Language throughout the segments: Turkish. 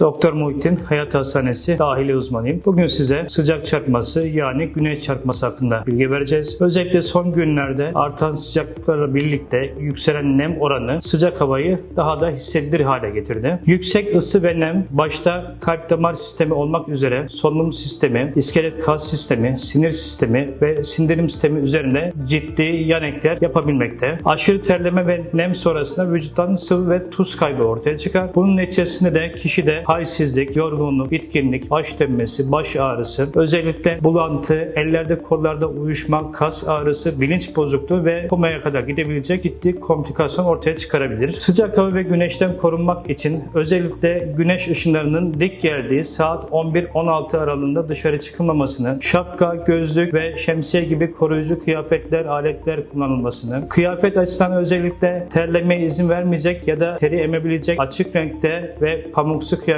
Doktor Muhittin Hayat Hastanesi dahili uzmanıyım. Bugün size sıcak çarpması yani güneş çarpması hakkında bilgi vereceğiz. Özellikle son günlerde artan sıcaklıklarla birlikte yükselen nem oranı sıcak havayı daha da hissedilir hale getirdi. Yüksek ısı ve nem başta kalp damar sistemi olmak üzere solunum sistemi, iskelet kas sistemi, sinir sistemi ve sindirim sistemi üzerinde ciddi yan ekler yapabilmekte. Aşırı terleme ve nem sonrasında vücuttan sıvı ve tuz kaybı ortaya çıkar. Bunun neticesinde de kişide halsizlik, yorgunluk, bitkinlik, baş dönmesi, baş ağrısı, özellikle bulantı, ellerde kollarda uyuşma, kas ağrısı, bilinç bozukluğu ve komaya kadar gidebilecek ciddi komplikasyon ortaya çıkarabilir. Sıcak hava ve güneşten korunmak için özellikle güneş ışınlarının dik geldiği saat 11-16 aralığında dışarı çıkılmamasını, şapka, gözlük ve şemsiye gibi koruyucu kıyafetler, aletler kullanılmasını, kıyafet açısından özellikle terlemeye izin vermeyecek ya da teri emebilecek açık renkte ve pamuksu kıyafetler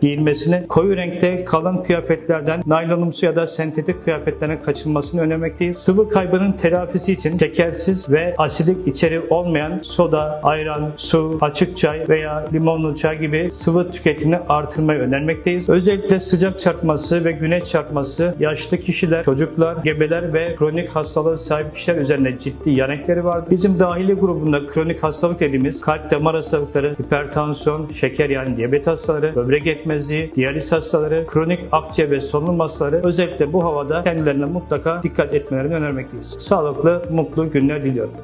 giyilmesini, koyu renkte kalın kıyafetlerden naylonumsu ya da sentetik kıyafetlerine kaçınmasını önermekteyiz. Sıvı kaybının telafisi için şekersiz ve asidik içeri olmayan soda, ayran, su, açık çay veya limonlu çay gibi sıvı tüketimini artırmayı önermekteyiz. Özellikle sıcak çarpması ve güneş çarpması yaşlı kişiler, çocuklar, gebeler ve kronik hastalığı sahip kişiler üzerinde ciddi yan etkileri vardır. Bizim dahili grubunda kronik hastalık dediğimiz kalp damar hastalıkları, hipertansiyon, şeker yani diyabet hastaları, böbrek yetmezliği, diyaliz hastaları, kronik akciğer ve solunum hastaları özellikle bu havada kendilerine mutlaka dikkat etmelerini önermekteyiz. Sağlıklı, mutlu günler diliyorum.